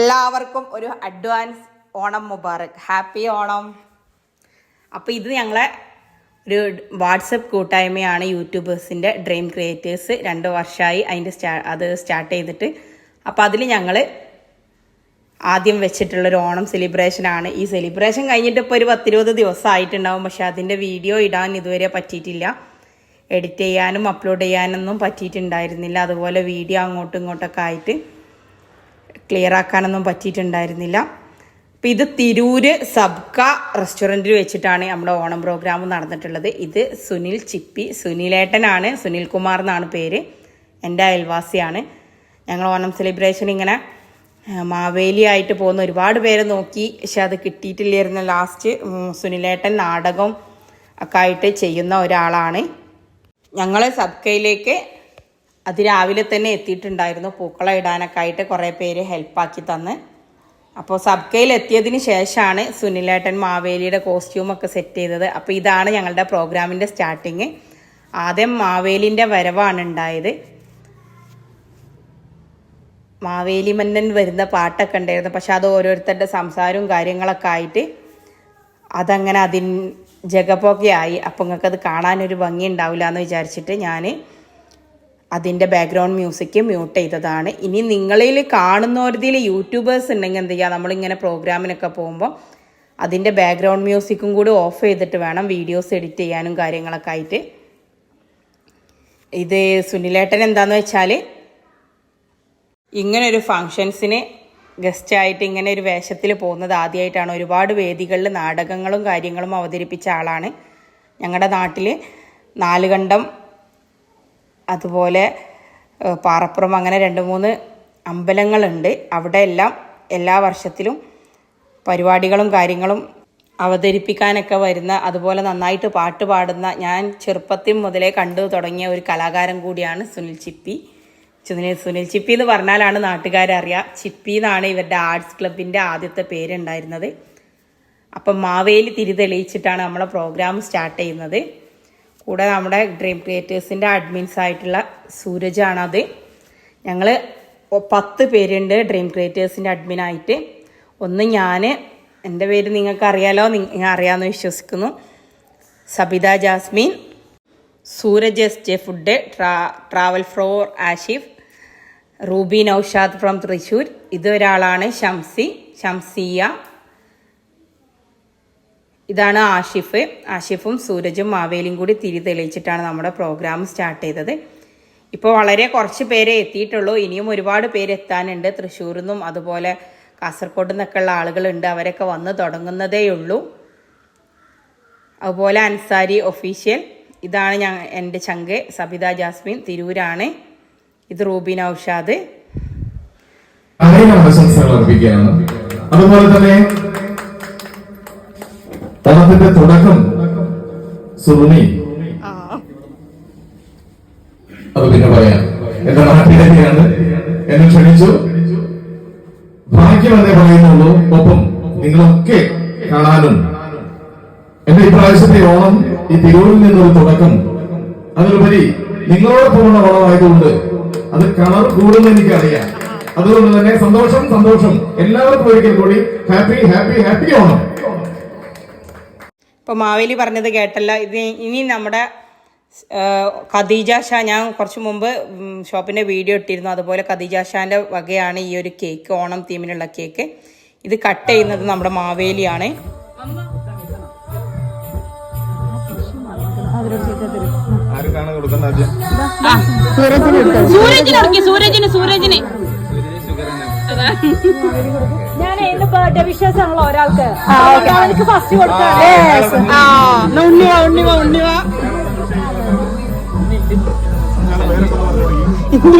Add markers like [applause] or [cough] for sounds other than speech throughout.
എല്ലാവർക്കും ഒരു അഡ്വാൻസ് ഓണം മുബാറക്. ഹാപ്പി ഓണം. അപ്പോൾ ഇത് ഞങ്ങളെ ഒരു വാട്സപ്പ് കൂട്ടായ്മയാണ് യൂട്യൂബേഴ്സിന്റെ ഡ്രീം ക്രിയേറ്റേഴ്സ് രണ്ട് വർഷമായി അതിന്റെ സ്റ്റാ അത് സ്റ്റാർട്ട് ചെയ്തിട്ട്. അപ്പോൾ അതിൽ ഞങ്ങൾ ആദ്യം വെച്ചിട്ടുള്ളൊരു ഓണം സെലിബ്രേഷനാണ് ഈ സെലിബ്രേഷൻ കഴിഞ്ഞിട്ട് ഇപ്പോൾ ഒരു പത്തിരുപത് ദിവസമായിട്ടുണ്ടാവും. പക്ഷേ അതിന്റെ വീഡിയോ ഇടാൻ ഇതുവരെ പറ്റിയിട്ടില്ല. എഡിറ്റ് ചെയ്യാനും അപ്ലോഡ് ചെയ്യാനൊന്നും പറ്റിയിട്ടുണ്ടായിരുന്നില്ല. അതുപോലെ വീഡിയോ അങ്ങോട്ടും ഇങ്ങോട്ടൊക്കെ ആയിട്ട്. ക്ലിയർ ആക്കാനൊന്നും പറ്റിയിട്ടുണ്ടായിരുന്നില്ല. അപ്പം ഇത് തിരൂര് സബ്ക റെസ്റ്റോറന്റിൽ വെച്ചിട്ടാണ് നമ്മുടെ ഓണം പ്രോഗ്രാം നടന്നിട്ടുള്ളത്. ഇത് സുനിൽ ചിപ്പി സുനിലേട്ടനാണ് സുനിൽ കുമാർ എന്നാണ് പേര്. എന്റെ അയൽവാസിയാണ്. ഞങ്ങൾ ഓണം സെലിബ്രേഷൻ ഇങ്ങനെ മാവേലി ആയിട്ട് പോകുന്ന ഒരുപാട് പേരെ നോക്കി. പക്ഷെ അത് കിട്ടിയിട്ടില്ലായിരുന്നു. ലാസ്റ്റ് സുനിലേട്ടൻ നാടകം ഒക്കെ ആയിട്ട് ചെയ്യുന്ന ഒരാളാണ്. ഞങ്ങൾ സബ്കയിലേക്ക് അത് രാവിലെ തന്നെ എത്തിയിട്ടുണ്ടായിരുന്നു. പൂക്കളം ഇടാനൊക്കെ ആയിട്ട് കുറേ പേര് ഹെൽപ്പാക്കി തന്ന്. അപ്പോൾ സബ്കയിൽ എത്തിയതിന് ശേഷമാണ് സുനിലേട്ടൻ മാവേലിയുടെ കോസ്റ്റ്യൂമൊക്കെ സെറ്റ് ചെയ്തത്. അപ്പോൾ ഇതാണ് ഞങ്ങളുടെ പ്രോഗ്രാമിന്റെ സ്റ്റാർട്ടിങ് ആദ്യം മാവേലിന്റെ വരവാണ് ഉണ്ടായത്. മാവേലി മന്നൻ വരുന്ന പാട്ടൊക്കെ ഉണ്ടായിരുന്നു. പക്ഷെ അത് ഓരോരുത്തരുടെ സംസാരവും കാര്യങ്ങളൊക്കെ ആയിട്ട് അതങ്ങനെ അതിൻ ജഗപ്പൊക്കെ ആയി അപ്പം നിങ്ങൾക്കത് കാണാനൊരു ഭംഗി ഉണ്ടാവില്ല എന്ന് വിചാരിച്ചിട്ട് ഞാൻ അതിന്റെ ബാക്ക്ഗ്രൗണ്ട് മ്യൂസിക് മ്യൂട്ട് ചെയ്തതാണ്. ഇനി നിങ്ങളിൽ കാണുന്നവരുതിൽ യൂട്യൂബേഴ്സ് ഉണ്ടെങ്കിൽ എന്ത് ചെയ്യുക നമ്മളിങ്ങനെ പ്രോഗ്രാമിനൊക്കെ പോകുമ്പോൾ അതിന്റെ ബാക്ക്ഗ്രൗണ്ട് മ്യൂസിക്കും കൂടി ഓഫ് ചെയ്തിട്ട് വേണം വീഡിയോസ് എഡിറ്റ് ചെയ്യാനും കാര്യങ്ങളൊക്കെ ആയിട്ട്. ഇത് സുനിലേട്ടൻ എന്താണെന്ന് വെച്ചാൽ ഇങ്ങനെ ഒരു ഫങ്ഷൻസിന് ഗസ്റ്റായിട്ട് ഇങ്ങനെ ഒരു വേഷത്തിൽ പോകുന്നത് ആദ്യമായിട്ടാണ് ഒരുപാട് വേദികളിൽ നാടകങ്ങളും കാര്യങ്ങളും അവതരിപ്പിച്ച ആളാണ്. ഞങ്ങളുടെ നാട്ടിൽ നാലുകണ്ടം അതുപോലെ പാറപ്പുറം അങ്ങനെ രണ്ട് മൂന്ന് അമ്പലങ്ങളുണ്ട്. അവിടെ എല്ലാം എല്ലാ വർഷത്തിലും പരിപാടികളും കാര്യങ്ങളും അവതരിപ്പിക്കാനൊക്കെ വരുന്ന അതുപോലെ നന്നായിട്ട് പാട്ട് പാടുന്ന ഞാൻ ചെറുപ്പത്തിൽ മുതലേ കണ്ടു തുടങ്ങിയ ഒരു കലാകാരൻ കൂടിയാണ് സുനിൽ ചിപ്പി. സുനിൽ സുനിൽ ചിപ്പി എന്ന് പറഞ്ഞാലാണ് നാട്ടുകാരറിയാം. ചിപ്പി എന്നാണ് ഇവരുടെ ആർട്സ് ക്ലബിന്റെ ആദ്യത്തെ പേരുണ്ടായിരുന്നത്. അപ്പം മാവേലി തിരി തെളിയിച്ചിട്ടാണ് നമ്മളെ പ്രോഗ്രാം സ്റ്റാർട്ട് ചെയ്യുന്നത്. കൂടെ നമ്മുടെ ഡ്രീം ക്രിയേറ്റേഴ്സിന്റെ അഡ്മിൻസ് ആയിട്ടുള്ള സൂരജാണത്. ഞങ്ങൾ പത്ത് പേരുണ്ട് ഡ്രീം ക്രിയേറ്റേഴ്സിന്റെ അഡ്മിനായിട്ട് ഒന്ന് ഞാൻ എന്റെ പേര് നിങ്ങൾക്ക് അറിയാലോ നിങ്ങൾ അറിയാമെന്ന് വിശ്വസിക്കുന്നു. Sabitha Jasmin Sooraj S J food ട്രാ travel floor Ashif Ruby Noushad from Thrissur ഇതൊരാളാണ് Shamsi Shamsiya ഇതാണ് ആഷിഫ്. ആഷിഫും സൂരജും മാവേലിയും കൂടി തിരി തെളിയിച്ചിട്ടാണ് നമ്മുടെ പ്രോഗ്രാം സ്റ്റാർട്ട് ചെയ്തത്. ഇപ്പോൾ വളരെ കുറച്ച് പേരെ എത്തിയിട്ടുള്ളൂ. ഇനിയും ഒരുപാട് പേര് എത്താനുണ്ട്. തൃശ്ശൂരിൽ നിന്നും അതുപോലെ കാസർഗോഡ് നിന്നൊക്കെ ഉള്ള ആളുകളുണ്ട്. അവരൊക്കെ വന്ന് തുടങ്ങുന്നതേ ഉള്ളൂ. അതുപോലെ അൻസാരി ഒഫീഷ്യൽ ഇതാണ് ഞാൻ എന്റെ ചങ്ക്. സബിത ജാസ്മിൻ തിരൂരാണ്. ഇത് റൂബിൻ ഔഷാദ് അതുപോലെ തന്നെ ഓണത്തിന്റെ തുടക്കം സുറുമി. അത് പിന്നെ പറയാം. എന്റെ നാട്ടിലേക്കാണ് എന്നെ ക്ഷണിച്ചു. ഭാഗ്യം എന്നേ പറയുന്നുള്ളൂ. ഒപ്പം നിങ്ങളൊക്കെ കാണാനും. എന്റെ ഇപ്രാവശ്യത്തെ ഓണം ഈ തിരൂരിൽ നിന്നൊരു തുടക്കം. അതിലുപരി നിങ്ങളോടൊപ്പമുള്ള ഓണമായതുകൊണ്ട് അത് കളർ കൂടുമെന്ന് എനിക്കറിയാം. അതുകൊണ്ട് തന്നെ സന്തോഷം സന്തോഷം. എല്ലാവർക്കും ഒരിക്കൽ കൂടി ഹാപ്പി ഹാപ്പി ഹാപ്പി ഓണം. ഇപ്പോൾ മാവേലി പറഞ്ഞത് കേട്ടല്ല. ഇത് ഇനി നമ്മുടെ ഖദീജ ഷാ ഞാൻ കുറച്ച് മുമ്പ് ഷോപ്പിന്റെ വീഡിയോ ഇട്ടിരുന്നു. അതുപോലെ ഖദീജ ഷാന്റെ വകയാണ് ഈ ഒരു കേക്ക് ഓണം തീമിലുള്ള കേക്ക്. ഇത് കട്ട് ചെയ്യുന്നത് നമ്മുടെ മാവേലിയാണ്. സൂരജിന് സൂരജിന് സൂരജിന്. ഞാൻ എന്റെ ബർത്ത്ഡേ വിശ്വാസമാണല്ലോ ഒരാൾക്ക് അതുകൊണ്ടാണ് എനിക്ക് ഫസ്റ്റ് എന്നാ ഉണ്ണിവാ ഉണ്ണിവാ ഉണ്ണിവാ ഇനി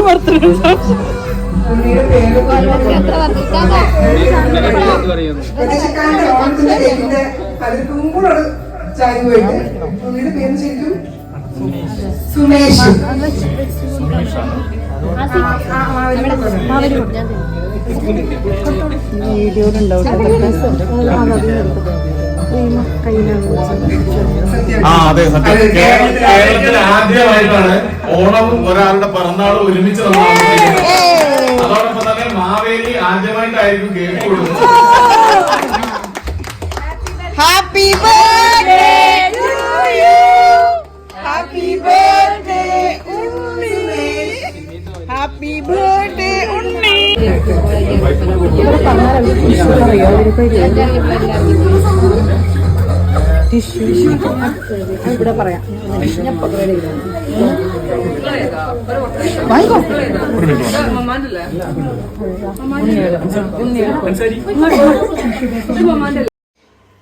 സുമേഷ് സുമേഷ് ആ അതെ സത്യം. കേരളത്തിൽ ആദ്യമായിട്ടാണ് ഓണം ഒരാളുടെ പിറന്നാളും ഒരുമിച്ച്. അതോടൊപ്പം തന്നെ മാവേലി മാവേലി ആദ്യമായിട്ടായിരിക്കും കേക്ക് കൊടുക്കുന്നത്. Happy birthday.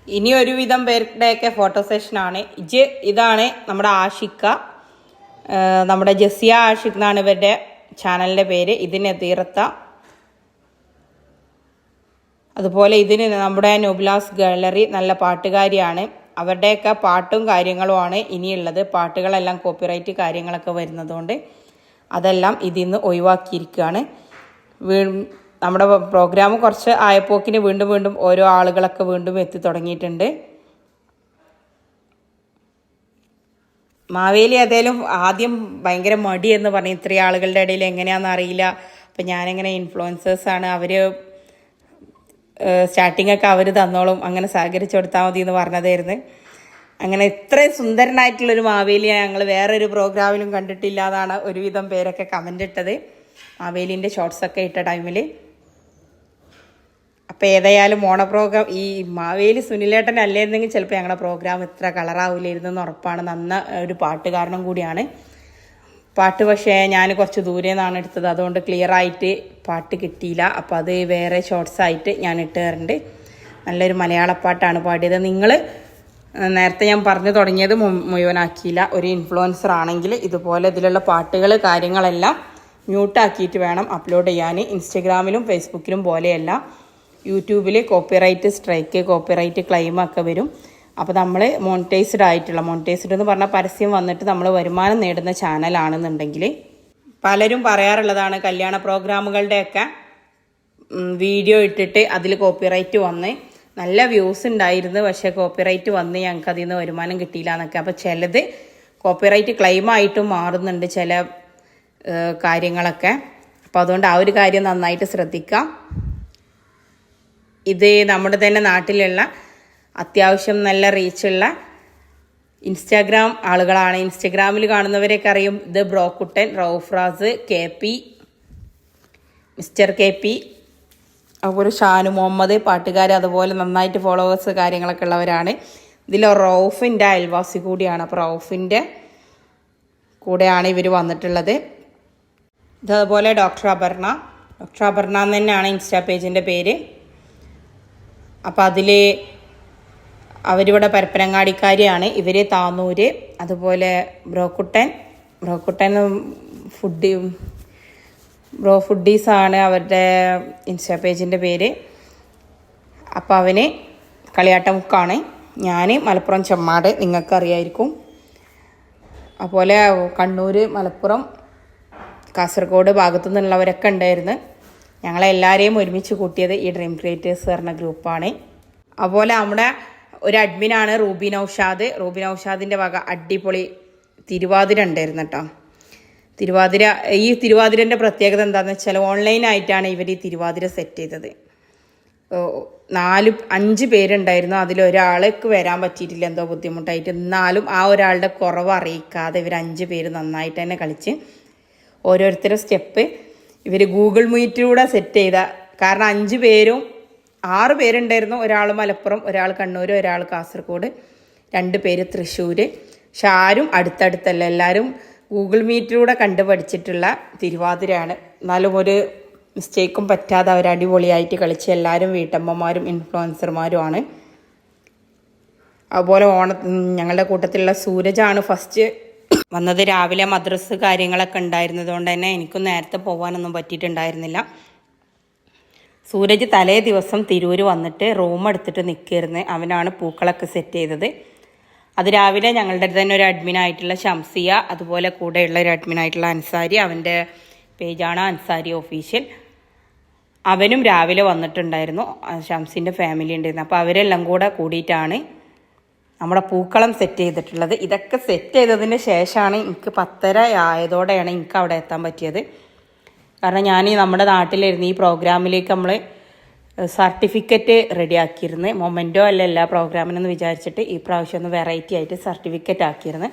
ഇനി ഒരുവിധം പേരുടെയൊക്കെ ഫോട്ടോ സെഷനാണ് ഇജ് ഇതാണ് നമ്മുടെ ആഷിക്ക. നമ്മുടെ ജസിയ ആഷിഖ് എന്നാണ് ഇവരുടെ ചാനലിന്റെ പേര്. ഇതിനെ തീർത്ത അതുപോലെ ഇതിന് നമ്മുടെ നൊബ്ലാസ് ഗാലറി നല്ല പാട്ടുകാരിയാണ്. അവരുടെയൊക്കെ പാട്ടും കാര്യങ്ങളുമാണ് ഇനിയുള്ളത്. പാട്ടുകളെല്ലാം കോപ്പിറൈറ്റ് കാര്യങ്ങളൊക്കെ വരുന്നതുകൊണ്ട് അതെല്ലാം ഇതിൽ നിന്ന് ഒഴിവാക്കിയിരിക്കുകയാണ്. വീ നമ്മുടെ പ്രോഗ്രാം കുറച്ച് ആയപ്പോക്കിന് വീണ്ടും വീണ്ടും ഓരോ ആളുകളൊക്കെ വീണ്ടും എത്തി തുടങ്ങിയിട്ടുണ്ട്. മാവേലി അതേലും ആദ്യം ഭയങ്കര മടി എന്ന് പറഞ്ഞു. ഇത്രയും ആളുകളുടെ ഇടയിൽ എങ്ങനെയാണെന്ന് അറിയില്ല. അപ്പം ഞാനിങ്ങനെ ഇൻഫ്ലുവൻസേഴ്സാണ് അവർ സ്റ്റാർട്ടിംഗ് ഒക്കെ അവർ തന്നോളും. അങ്ങനെ സഹകരിച്ചു കൊടുത്താൽ മതി എന്ന് പറഞ്ഞതായിരുന്നു. അങ്ങനെ ഇത്രയും സുന്ദരനായിട്ടുള്ളൊരു മാവേലിയെ ഞങ്ങൾ വേറൊരു പ്രോഗ്രാമിലും കണ്ടിട്ടില്ല എന്നാണ് ഒരുവിധം പേരൊക്കെ കമന്റ് ഇട്ടത്. മാവേലിന്റെ ഷോർട്സൊക്കെ ഇട്ട ടൈമിൽ അപ്പോൾ ഏതായാലും ഓണ പ്രോഗ്രാം ഈ മാവേലി സുനിലേട്ടൻ അല്ലായിരുന്നെങ്കിൽ ചിലപ്പോൾ ഞങ്ങളുടെ പ്രോഗ്രാം ഇത്ര കളറാവില്ലായിരുന്നു എന്ന് ഉറപ്പാണ്. നന്ന ഒരു പാട്ടുകാരനും കൂടിയാണ്. പാട്ട് പക്ഷേ ഞാൻ കുറച്ച് ദൂരെ നിന്നാണ് എടുത്തത്. അതുകൊണ്ട് ക്ലിയർ ആയിട്ട് പാട്ട് കിട്ടിയില്ല. അപ്പോൾ അത് വേറെ ഷോർട്സ് ആയിട്ട് ഞാൻ ഇട്ട് തരുന്നുണ്ട് നല്ലൊരു മലയാളപ്പാട്ടാണ് പാടിയത്. നിങ്ങൾ നേരത്തെ ഞാൻ പറഞ്ഞു തുടങ്ങിയത് മുഴുവനാക്കിയില്ല. ഒരു ഇൻഫ്ലുവൻസർ ആണെങ്കിൽ ഇതുപോലെ ഇതിലുള്ള പാട്ടുകൾ കാര്യങ്ങളെല്ലാം മ്യൂട്ടാക്കിയിട്ട് വേണം അപ്ലോഡ് ചെയ്യാൻ ഇൻസ്റ്റഗ്രാമിലും ഫേസ്ബുക്കിലും പോലെയല്ല. യൂട്യൂബിൽ കോപ്പിറൈറ്റ് സ്ട്രൈക്ക് കോപ്പിറൈറ്റ് ക്ലെയിമൊക്കെ വരും. അപ്പോൾ നമ്മൾ മോണിറ്റൈസ്ഡ് ആയിട്ടുള്ള മോണിറ്റൈസ്ഡ് എന്ന് പറഞ്ഞാൽ പരസ്യം വന്നിട്ട് നമ്മൾ വരുമാനം നേടുന്ന ചാനലാണെന്നുണ്ടെങ്കിൽ പലരും പറയാറുള്ളതാണ് കല്യാണ പ്രോഗ്രാമുകളുടെയൊക്കെ വീഡിയോ ഇട്ടിട്ട് അതിൽ കോപ്പിറൈറ്റ് വന്ന് നല്ല വ്യൂസ് ഉണ്ടായിരുന്നു പക്ഷേ കോപ്പിറൈറ്റ് വന്ന് ഞങ്ങൾക്ക് അതിൽ നിന്ന് വരുമാനം കിട്ടിയില്ല എന്നൊക്കെ. അപ്പോൾ ചിലത് കോപ്പിറൈറ്റ് ക്ലെയിം ആയിട്ടും മാറുന്നുണ്ട് ചില കാര്യങ്ങളൊക്കെ. അപ്പോൾ അതുകൊണ്ട് ആ ഒരു കാര്യം നന്നായിട്ട് ശ്രദ്ധിക്കാം. ഇത് നമ്മുടെ തന്നെ നാട്ടിലുള്ള അത്യാവശ്യം നല്ല റീച്ചുള്ള ഇൻസ്റ്റാഗ്രാം ആളുകളാണ്. ഇൻസ്റ്റാഗ്രാമിൽ കാണുന്നവരെയൊക്കെ അറിയും. ഇത് Brokuttan Raufraz K P mister K P അതുപോലെ ഷാനു മുഹമ്മദ് പാട്ടുകാർ അതുപോലെ നന്നായിട്ട് ഫോളോവേഴ്സ് കാര്യങ്ങളൊക്കെ ഉള്ളവരാണ്. ഇതിൽ റൌഫിന്റെ അയൽവാസി കൂടിയാണ്. അപ്പോൾ റൌഫിന്റെ കൂടെയാണ് ഇവർ വന്നിട്ടുള്ളത്. ഇതേപോലെ ഡോക്ടർ അപർണ. ഡോക്ടർ അപർണ എന്ന് തന്നെയാണ് ഇൻസ്റ്റാ പേജിന്റെ പേര്. അപ്പോൾ അതിൽ അവരിവിടെ പരപ്പനങ്ങാടിക്കാരിയാണ്. ഇവർ താന്നൂര് അതുപോലെ ബ്രോക്കുട്ടൻ. ബ്രോക്കുട്ടൻ ഫുഡ് ബ്രോ ഫുഡീസാണ് അവരുടെ ഇൻസ്റ്റാ പേജിന്റെ പേര്. അപ്പോൾ അവന് കളിയാട്ടമുക്കാണ് ഞാൻ മലപ്പുറം ചെമ്മാട് നിങ്ങൾക്കറിയായിരിക്കും. അതുപോലെ കണ്ണൂർ മലപ്പുറം കാസർഗോഡ് ഭാഗത്തു നിന്നുള്ളവരൊക്കെ ഉണ്ടായിരുന്നു. ഞങ്ങളെല്ലാവരെയും ഒരുമിച്ച് കൂട്ടിയത് ഈ ഡ്രീം ക്രിയേറ്റേഴ്സ് പറഞ്ഞ ഗ്രൂപ്പാണ്. അതുപോലെ നമ്മുടെ ഒരു അഡ്മിനാണ് റൂബി നൌഷാദ്. റൂബി നൌഷാദിന്റെ വക അടിപൊളി തിരുവാതിര ഉണ്ടായിരുന്നു കേട്ടോ തിരുവാതിര ഈ തിരുവാതിരന്റെ പ്രത്യേകത എന്താണെന്ന് വെച്ചാൽ ഓൺലൈനായിട്ടാണ് ഇവർ ഈ തിരുവാതിര സെറ്റ് ചെയ്തത്. നാല് അഞ്ച് പേരുണ്ടായിരുന്നു. അതിലൊരാൾക്ക് വരാൻ പറ്റിയിട്ടില്ല. എന്തോ ബുദ്ധിമുട്ടായിട്ട്. എന്നാലും ആ ഒരാളുടെ കുറവ് അറിയിക്കാതെ ഇവർ അഞ്ച് പേര് നന്നായിട്ട് തന്നെ കളിച്ച് ഓരോരുത്തരുടെ സ്റ്റെപ്പ് ഇവർ ഗൂഗിൾ മീറ്റിലൂടെ സെറ്റ് ചെയ്ത. കാരണം അഞ്ച് പേരും ആറ് പേരുണ്ടായിരുന്നു. ഒരാൾ മലപ്പുറം ഒരാൾ കണ്ണൂർ ഒരാൾ കാസർഗോഡ്. രണ്ട് പേര് തൃശ്ശൂർ പക്ഷെ ആരും അടുത്തടുത്തല്ല. എല്ലാവരും ഗൂഗിൾ മീറ്റിലൂടെ കണ്ടു പഠിച്ചിട്ടുള്ള തിരുവാതിരയാണ്. എന്നാലും ഒരു മിസ്റ്റേക്കും പറ്റാതെ അവർ അടിപൊളിയായിട്ട് കളിച്ച് എല്ലാവരും വീട്ടമ്മമാരും ഇൻഫ്ലുവൻസർമാരുമാണ് അതുപോലെ ഓണ ഞങ്ങളുടെ കൂട്ടത്തിലുള്ള സൂരജാണ് ഫസ്റ്റ് വന്നത് രാവിലെ മദ്രസ് കാര്യങ്ങളൊക്കെ ഉണ്ടായിരുന്നത് കൊണ്ട് തന്നെ എനിക്കും നേരത്തെ പോകാനൊന്നും പറ്റിയിട്ടുണ്ടായിരുന്നില്ല. സൂരജ് തലേ ദിവസം തിരൂർ വന്നിട്ട് റൂം എടുത്തിട്ട് നിൽക്കിയിരുന്ന് അവനാണ് പൂക്കളൊക്കെ സെറ്റ് ചെയ്തത്. അത് രാവിലെ ഞങ്ങളുടെ അടുത്ത് തന്നെ ഒരു അഡ്മിനായിട്ടുള്ള ഷംസിയ അതുപോലെ കൂടെയുള്ള ഒരു അഡ്മിനായിട്ടുള്ള അൻസാരി അവന്റെ പേജാണ് അൻസാരി ഒഫീഷ്യൽ അവനും രാവിലെ വന്നിട്ടുണ്ടായിരുന്നു. ഷംസിന്റെ ഫാമിലി ഉണ്ടായിരുന്നു. അപ്പോൾ അവരെല്ലാം കൂടെ കൂടിയിട്ടാണ് നമ്മുടെ പൂക്കളം സെറ്റ് ചെയ്തിട്ടുള്ളത്. ഇതൊക്കെ സെറ്റ് ചെയ്തതിന് ശേഷമാണ് എനിക്ക് പത്തര ആയതോടെയാണ് എനിക്ക് അവിടെ എത്താൻ പറ്റിയത്. കാരണം ഞാൻ നമ്മുടെ നാട്ടിലിരുന്ന് ഈ പ്രോഗ്രാമിലേക്ക് നമ്മൾ സർട്ടിഫിക്കറ്റ് റെഡിയാക്കിയിരുന്നു മൊമെന്റോ അല്ല എല്ലാ പ്രോഗ്രാമിനെന്ന് വിചാരിച്ചിട്ട് ഈ പ്രാവശ്യം ഒന്ന് വെറൈറ്റി ആയിട്ട് സർട്ടിഫിക്കറ്റ് ആക്കിയിരുന്നു.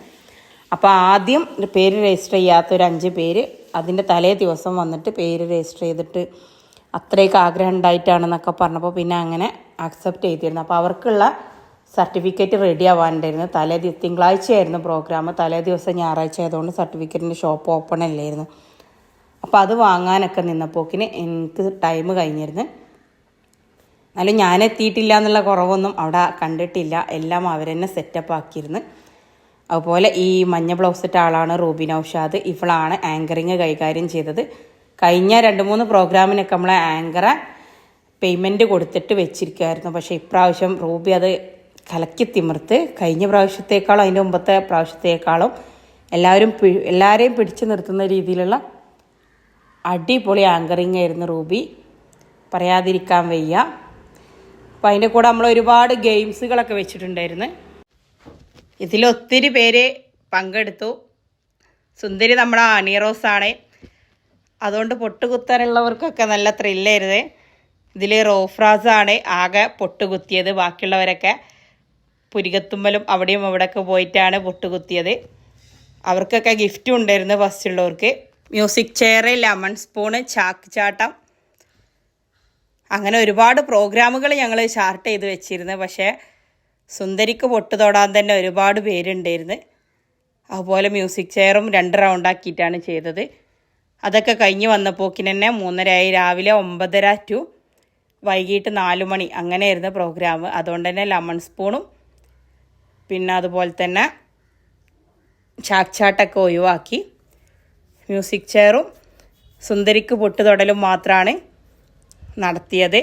അപ്പോൾ ആദ്യം പേര് രജിസ്റ്റർ ചെയ്യാത്ത ഒരു അഞ്ച് പേര് അതിന്റെ തലേ ദിവസം വന്നിട്ട് പേര് രജിസ്റ്റർ ചെയ്തിട്ട് അത്രയൊക്കെ ആഗ്രഹം ഉണ്ടായിട്ടാണെന്നൊക്കെ പറഞ്ഞപ്പോൾ പിന്നെ അങ്ങനെ അക്സെപ്റ്റ് ചെയ്തിരുന്നു. അപ്പോൾ അവർക്കുള്ള സർട്ടിഫിക്കറ്റ് റെഡി ആവാനുണ്ടായിരുന്നു. തലേ തിങ്കളാഴ്ചയായിരുന്നു പ്രോഗ്രാം തലേ ദിവസം ഞായറാഴ്ച ആയതുകൊണ്ട് സർട്ടിഫിക്കറ്റിന്റെ ഷോപ്പ് ഓപ്പൺ അല്ലായിരുന്നു. അപ്പോൾ അത് വാങ്ങാനൊക്കെ നിന്നപ്പോക്കിന് എനിക്ക് ടൈം കഴിഞ്ഞിരുന്നു. എന്നാലും ഞാൻ എത്തിയിട്ടില്ല എന്നുള്ള കുറവൊന്നും അവിടെ കണ്ടിട്ടില്ല. എല്ലാം അവരെന്നെ സെറ്റപ്പ് ആക്കിയിരുന്നു. അതുപോലെ ഈ മഞ്ഞ ബ്ലൗസ് ഇട്ട ആളാണ് റൂബി നൗഷാദ്. ഇവളാണ് ആങ്കറിങ് കൈകാര്യം ചെയ്തത്. കഴിഞ്ഞ രണ്ട് മൂന്ന് പ്രോഗ്രാമിനൊക്കെ നമ്മളെ ആങ്കറെ പേയ്മെന്റ് കൊടുത്തിട്ട് വെച്ചിരിക്കുമായിരുന്നു പക്ഷേ ഇപ്രാവശ്യം റൂബി അത് കലക്കി തിമിർത്ത് കഴിഞ്ഞ പ്രാവശ്യത്തേക്കാളും അതിന്റെ മുമ്പത്തെ പ്രാവശ്യത്തേക്കാളും എല്ലാവരും എല്ലാവരെയും പിടിച്ചു നിർത്തുന്ന രീതിയിലുള്ള അടിപൊളി ആങ്കറിങ് ആയിരുന്നു റൂബി. പറയാതിരിക്കാൻ വയ്യ. അപ്പോൾ അതിന്റെ കൂടെ നമ്മൾ ഒരുപാട് ഗെയിംസുകളൊക്കെ വെച്ചിട്ടുണ്ടായിരുന്നു. ഇതിലൊത്തിരി പേര് പങ്കെടുത്തു. സുന്ദരി നമ്മുടെ അണിയറോസാണ് അതുകൊണ്ട് പൊട്ടുകുത്താനുള്ളവർക്കൊക്കെ നല്ല ത്രില്ലായിരുന്നു ഇതിൽ റോഫ്രാസാണ് ആകെ പൊട്ടുകുത്തിയത്. ബാക്കിയുള്ളവരൊക്കെ പുരികത്തുമ്മലും അവിടെയും അവിടെയൊക്കെ പോയിട്ടാണ് പൊട്ടുകുത്തിയത്. അവർക്കൊക്കെ ഗിഫ്റ്റും ഉണ്ടായിരുന്നു ഫസ്റ്റുള്ളവർക്ക് മ്യൂസിക് ചെയർ ലെമൺ സ്പൂണ് ചാക്ക് ചാട്ടം. അങ്ങനെ ഒരുപാട് പ്രോഗ്രാമുകൾ ഞങ്ങൾ ചാർട്ട് ചെയ്ത് വെച്ചിരുന്നു. പക്ഷേ സുന്ദരിക്ക് പൊട്ട് തൊടാൻ തന്നെ ഒരുപാട് പേരുണ്ടായിരുന്നു. അതുപോലെ മ്യൂസിക് ചെയറും രണ്ട് റൗണ്ടാക്കിയിട്ടാണ് ചെയ്തത്. അതൊക്കെ കഴിഞ്ഞ് വന്നപ്പോക്കിന് തന്നെ മൂന്നരയായി. രാവിലെ ഒമ്പതര ടു വൈകിട്ട് നാല് മണി അങ്ങനെയായിരുന്നു പ്രോഗ്രാം. അതുകൊണ്ട് തന്നെ ലെമൺ സ്പൂണും പിന്നെ അതുപോലെ തന്നെ ചാക്ചാട്ടൊക്കെ ഒഴിവാക്കി. മ്യൂസിക് ചെയറും സുന്ദരിക്ക് പൊട്ട് തൊടലും മാത്രമാണ് നടത്തിയത്.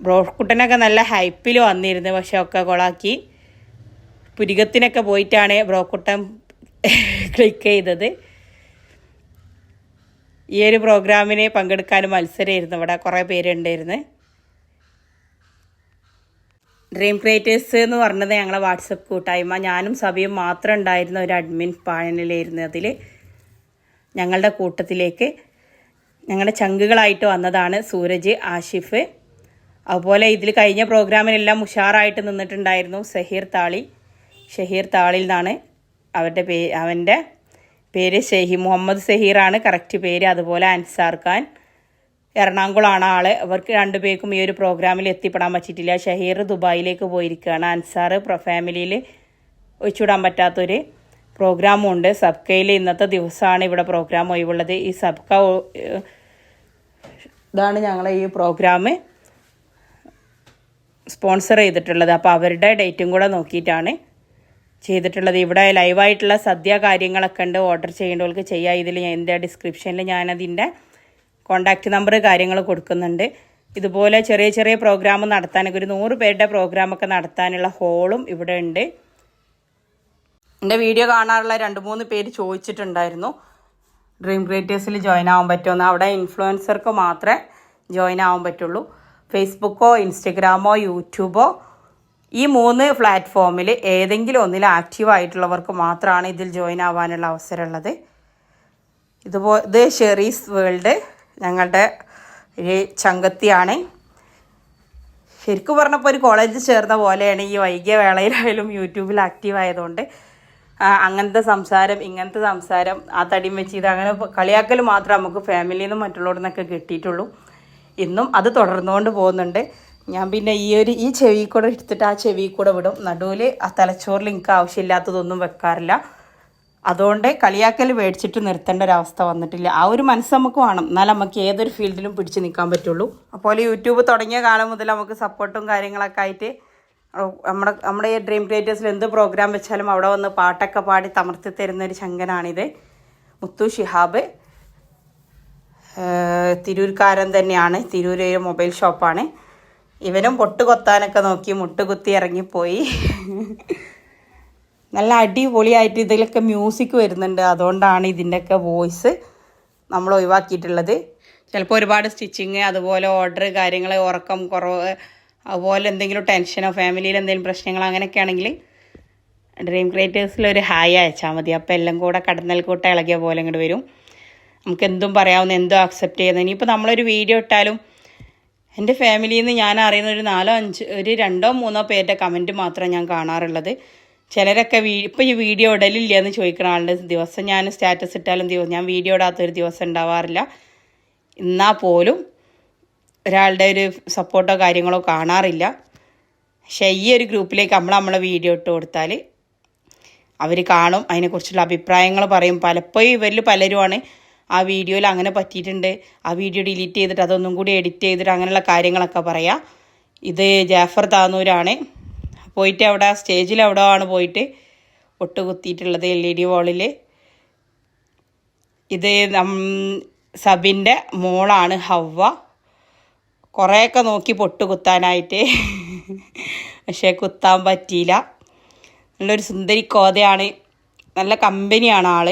ബ്രോക്കുട്ടനൊക്കെ നല്ല ഹൈപ്പിൽ വന്നിരുന്നു പക്ഷെ ഒക്കെ കൊളാക്കി. പുരികത്തിനൊക്കെ പോയിട്ടാണ് ബ്രോക്കുട്ടൻ [laughs] ക്ലിക്ക് ചെയ്തത്. ഈ ഒരു പ്രോഗ്രാമിന് പങ്കെടുക്കാൻ മത്സരമായിരുന്നു ഇവിടെ കുറേ പേരുണ്ടായിരുന്നു ഡ്രീം ക്രിയേറ്റേഴ്സ് എന്ന് പറഞ്ഞത് ഞങ്ങളെ വാട്സപ്പ് കൂട്ടായ്മ. ഞാനും സബിയും മാത്രം ഉണ്ടായിരുന്ന ഒരു അഡ്മിൻ പാനലിലായിരുന്നു അതിൽ ഞങ്ങളുടെ കൂട്ടത്തിലേക്ക് ഞങ്ങളുടെ ചങ്കുകളായിട്ട് വന്നതാണ് സൂരജ് ആഷിഫ്. അതുപോലെ ഇതിൽ കഴിഞ്ഞ പ്രോഗ്രാമിനെല്ലാം ഉഷാറായിട്ട് നിന്നിട്ടുണ്ടായിരുന്നു ഷഹീർ താളി. ഷഹീർ താളിൽ നിന്നാണ് അവരുടെ പേ അവന്റെ പേര് ഷെഹി മുഹമ്മദ് സഹീറാണ്. കറക്റ്റ് പേര്. അതുപോലെ അൻസാർ ഖാൻ. എറണാകുളമാണ് ആൾ. അവർക്ക് രണ്ടുപേർക്കും ഈ ഒരു പ്രോഗ്രാമിൽ എത്തിപ്പെടാൻ പറ്റിയിട്ടില്ല. ഷഹീർ ദുബായിലേക്ക് പോയിരിക്കുകയാണ്. അൻസാർ ഫാമിലിയിൽ ഒഴിച്ചുവിടാൻ പറ്റാത്തൊരു പ്രോഗ്രാമും ഉണ്ട് സബ്കയിൽ ഇന്നത്തെ ദിവസമാണ് ഇവിടെ പ്രോഗ്രാം ഒഴിവുള്ളത്. ഈ സബ്ക ഇതാണ് ഞങ്ങളെ ഈ പ്രോഗ്രാം സ്പോൺസർ ചെയ്തിട്ടുള്ളത്. അപ്പോൾ അവരുടെ ഡേറ്റും കൂടെ നോക്കിയിട്ടാണ് ചെയ്തിട്ടുള്ളത്. ഇവിടെ ലൈവായിട്ടുള്ള സദ്യ കാര്യങ്ങളൊക്കെ ഉണ്ട്. ഓർഡർ ചെയ്യേണ്ടവർക്ക് ചെയ്യാം. ഇതിൽ എന്റെ ഡിസ്ക്രിപ്ഷനിൽ ഞാനതിന്റെ കോണ്ടാക്റ്റ് നമ്പർ കാര്യങ്ങൾ കൊടുക്കുന്നുണ്ട്. ഇതുപോലെ ചെറിയ ചെറിയ പ്രോഗ്രാം നടത്താനൊക്കെ ഒരു നൂറ് പേരുടെ പ്രോഗ്രാമൊക്കെ നടത്താനുള്ള ഹോളും ഇവിടെ ഉണ്ട്. എന്റെ വീഡിയോ കാണാറുള്ള രണ്ട് മൂന്ന് പേര് ചോദിച്ചിട്ടുണ്ടായിരുന്നു. ഡ്രീം ക്രിയേറ്റേഴ്സിൽ ജോയിൻ ആവാൻ പറ്റുമെന്ന് അവിടെ ഇൻഫ്ലുവൻസർക്ക് മാത്രമേ ജോയിൻ ആവാൻ പറ്റുള്ളൂ. ഫേസ്ബുക്കോ ഇൻസ്റ്റഗ്രാമോ യൂട്യൂബോ ഈ മൂന്ന് പ്ലാറ്റ്ഫോമിൽ ഏതെങ്കിലും ഒന്നിൽ ആക്റ്റീവ് ആയിട്ടുള്ളവർക്ക് മാത്രമാണ് ഇതിൽ ജോയിൻ ആവാനുള്ള അവസരമുള്ളത്. ഇതുപോ ഇത് ഷെറീസ് വേൾഡ് ഞങ്ങളുടെ ഒരു ചങ്കത്തിയാണ്. ശരിക്കും പറഞ്ഞപ്പോൾ ഒരു കോളേജിൽ ചേർന്ന പോലെയാണ് ഈ വൈകിയ വേളയിലായാലും യൂട്യൂബിൽ ആക്റ്റീവ് ആയതുകൊണ്ട്. അങ്ങനത്തെ സംസാരം ഇങ്ങനത്തെ സംസാരം ആ തടിയും വെച്ച് ഇത് അങ്ങനെ കളിയാക്കൽ മാത്രം നമുക്ക് ഫാമിലിയിൽ നിന്നും മറ്റുള്ളവരിൽ നിന്നൊക്കെ കിട്ടിയിട്ടുള്ളൂ. ഇന്നും അത് തുടർന്നുകൊണ്ട് പോകുന്നുണ്ട്. ഞാൻ പിന്നെ ഈ ഒരു ഈ ചെവി കൂടെ എടുത്തിട്ട് ആ ചെവി കൂടെ വിടും. നടുവിൽ ആ തലച്ചോറിൽ എനിക്ക് ആവശ്യമില്ലാത്തതൊന്നും വെക്കാറില്ല. അതുകൊണ്ട് കളിയാക്കൽ മേടിച്ചിട്ട് നിർത്തേണ്ട ഒരവസ്ഥ വന്നിട്ടില്ല. ആ ഒരു മനസ്സ് നമുക്ക് വേണം. എന്നാൽ നമുക്ക് ഏതൊരു ഫീൽഡിലും പിടിച്ചു നിൽക്കാൻ പറ്റുള്ളൂ. അപ്പോൾ യൂട്യൂബ് തുടങ്ങിയ കാലം മുതൽ നമുക്ക് സപ്പോർട്ടും കാര്യങ്ങളൊക്കെ ആയിട്ട് നമ്മുടെ നമ്മുടെ ഈ ഡ്രീം ക്രിയേറ്റേഴ്സിൽ എന്ത് പ്രോഗ്രാം വെച്ചാലും അവിടെ വന്ന് പാട്ടൊക്കെ പാടി തമർത്തി തരുന്ന ഒരു ശങ്കനാണിത് മുത്തു ഷിഹാബ്. തിരൂർക്കാരൻ തന്നെയാണ്. തിരൂർ ഒരു മൊബൈൽ ഷോപ്പാണ് ഇവനും പൊട്ട് കൊത്താനൊക്കെ നോക്കി മുട്ടുകുത്തി ഇറങ്ങിപ്പോയി. നല്ല അടിപൊളിയായിട്ട് ഇതിലൊക്കെ മ്യൂസിക് വരുന്നുണ്ട്. അതുകൊണ്ടാണ് ഇതിന്റെയൊക്കെ വോയിസ് നമ്മൾ ഒഴിവാക്കിയിട്ടുള്ളത്. ചിലപ്പോൾ ഒരുപാട് സ്റ്റിച്ചിങ് അതുപോലെ ഓർഡർ കാര്യങ്ങൾ ഉറക്കം കുറവ് അതുപോലെ എന്തെങ്കിലും ടെൻഷനോ ഫാമിലിയിൽ എന്തെങ്കിലും പ്രശ്നങ്ങളോ അങ്ങനെയൊക്കെ ആണെങ്കിൽ ഡ്രീം ക്രിയേറ്റേഴ്സിൽ ഒരു ഹായ് അയച്ചാൽ മതി. അപ്പോൾ എല്ലാം കൂടെ കടന്നൽ കൂട്ട ഇളകിയ പോലെ ഇങ്ങോട്ട് വരും. നമുക്ക് എന്തും പറയാവുന്ന എന്തും അക്സെപ്റ്റ് ചെയ്യുന്നത് ഇനിയിപ്പോൾ നമ്മളൊരു വീഡിയോ ഇട്ടാലും എന്റെ ഫാമിലിയിൽ നിന്ന് ഞാൻ അറിയുന്ന ഒരു നാലോ അഞ്ച് ഒരു രണ്ടോ മൂന്നോ പേരുടെ കമന്റ് മാത്രമേ ഞാൻ കാണാറുള്ളത്. ചിലരൊക്കെ വീ ഇപ്പോൾ ഈ വീഡിയോ ഇടലില്ല എന്ന് ചോദിക്കുന്ന ആളുടെ ദിവസം ഞാൻ സ്റ്റാറ്റസ് ഇട്ടാലും ദിവസം ഞാൻ വീഡിയോ ഇടാത്തൊരു ദിവസം ഉണ്ടാവാറില്ല. എന്നാൽ പോലും ഒരാളുടെ ഒരു സപ്പോർട്ടോ കാര്യങ്ങളോ കാണാറില്ല. പക്ഷേ ഈ ഒരു ഗ്രൂപ്പിലേക്ക് നമ്മൾ നമ്മളെ വീഡിയോ ഇട്ട് കൊടുത്താൽ അവർ കാണും അതിനെക്കുറിച്ചുള്ള അഭിപ്രായങ്ങൾ പറയും. പലപ്പോഴും ഇവരിൽ പലരുമാണ് ആ വീഡിയോയിൽ അങ്ങനെ പറ്റിയിട്ടുണ്ട് ആ വീഡിയോ ഡിലീറ്റ് ചെയ്തിട്ട് അതൊന്നും കൂടി എഡിറ്റ് ചെയ്തിട്ട് അങ്ങനെയുള്ള കാര്യങ്ങളൊക്കെ പറയാം. ഇത് ജാഫർ താന്നൂരാണ് പോയിട്ട് അവിടെ സ്റ്റേജിൽ അവിടെ ആണ് പോയിട്ട് ഒട്ട് കുത്തിയിട്ടുള്ളത് എൽ ഇ ഡി വാളിൽ ഇത് നം സബിന്റെ മോളാണ് ഹവ്വ. കുറേയൊക്കെ നോക്കി പൊട്ട് കുത്താനായിട്ട് പക്ഷേ കുത്താൻ പറ്റിയില്ല. നല്ലൊരു സുന്ദരി കോതയാണ്. നല്ല കമ്പനിയാണ് ആൾ.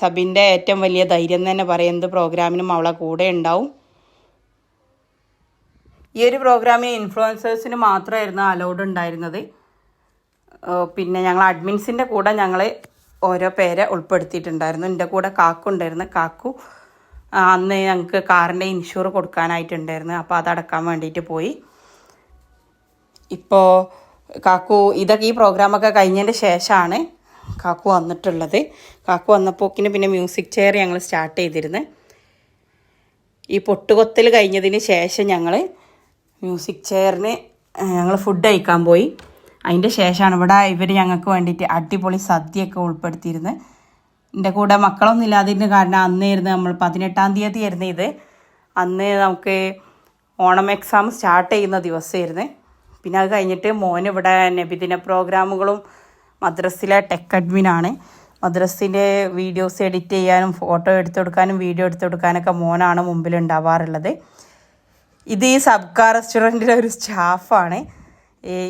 സബിന്റെ ഏറ്റവും വലിയ ധൈര്യം തന്നെ പറയുന്നത് പ്രോഗ്രാമിനും അവളെ കൂടെ ഉണ്ടാവും. ഈ ഒരു പ്രോഗ്രാമിന് ഇൻഫ്ലുവൻസേഴ്സിന് മാത്രമായിരുന്നു അലൗഡ് ഉണ്ടായിരുന്നത്. പിന്നെ ഞങ്ങൾ അഡ്മിൻസിന്റെ കൂടെ ഞങ്ങൾ ഓരോ പേരെ ഉൾപ്പെടുത്തിയിട്ടുണ്ടായിരുന്നു. എന്റെ കൂടെ കാക്കു ഉണ്ടായിരുന്നു. കാക്കു അന്ന് ഞങ്ങൾക്ക് കാറിന്റെ ഇൻഷുർ കൊടുക്കാനായിട്ടുണ്ടായിരുന്നു. അപ്പോൾ അതടക്കാൻ വേണ്ടിയിട്ട് പോയി. ഇപ്പോൾ കാക്കു ഇതൊക്കെ ഈ പ്രോഗ്രാമൊക്കെ കഴിഞ്ഞതിന്റെ ശേഷമാണ് കാക്കു വന്നിട്ടുള്ളത്. കാക്കു വന്നപ്പോക്കിന് പിന്നെ മ്യൂസിക് ചെയർ ഞങ്ങൾ സ്റ്റാർട്ട് ചെയ്തിരുന്നു. ഈ പൊട്ടുകൊത്തൽ കഴിഞ്ഞതിന് ശേഷം ഞങ്ങൾ മ്യൂസിക് ചെയറിന് ഞങ്ങൾ ഫുഡ് കഴിക്കാൻ പോയി. അതിന്റെ ശേഷമാണ് ഇവിടെ ഇവർ ഞങ്ങൾക്ക് വേണ്ടിയിട്ട് അടിപൊളി സദ്യയൊക്കെ ഉൾപ്പെടുത്തിയിരുന്നത് എന്റെ കൂടെ മക്കളൊന്നും ഇല്ലാതിരുന്ന കാരണം അന്നായിരുന്നു നമ്മൾ പതിനെട്ടാം തീയതി ആയിരുന്നു ഇത്. അന്ന് നമുക്ക് ഓണം എക്സാം സ്റ്റാർട്ട് ചെയ്യുന്ന ദിവസമായിരുന്നു. പിന്നെ അത് കഴിഞ്ഞിട്ട് മോൻ ഇവിടെ നബിദിന പ്രോഗ്രാമുകളും മദ്രസിലെ ടെക് അഡ്മിനാണ് മദ്രസിന്റെ വീഡിയോസ് എഡിറ്റ് ചെയ്യാനും ഫോട്ടോ എടുത്തു കൊടുക്കാനും വീഡിയോ എടുത്തു കൊടുക്കാനൊക്കെ മോനാണ് മുമ്പിൽ ഉണ്ടാവാറുള്ളത്. ഇത് ഈ സബ്കാർ റെസ്റ്റോറന്റിലെ ഒരു സ്റ്റാഫാണ്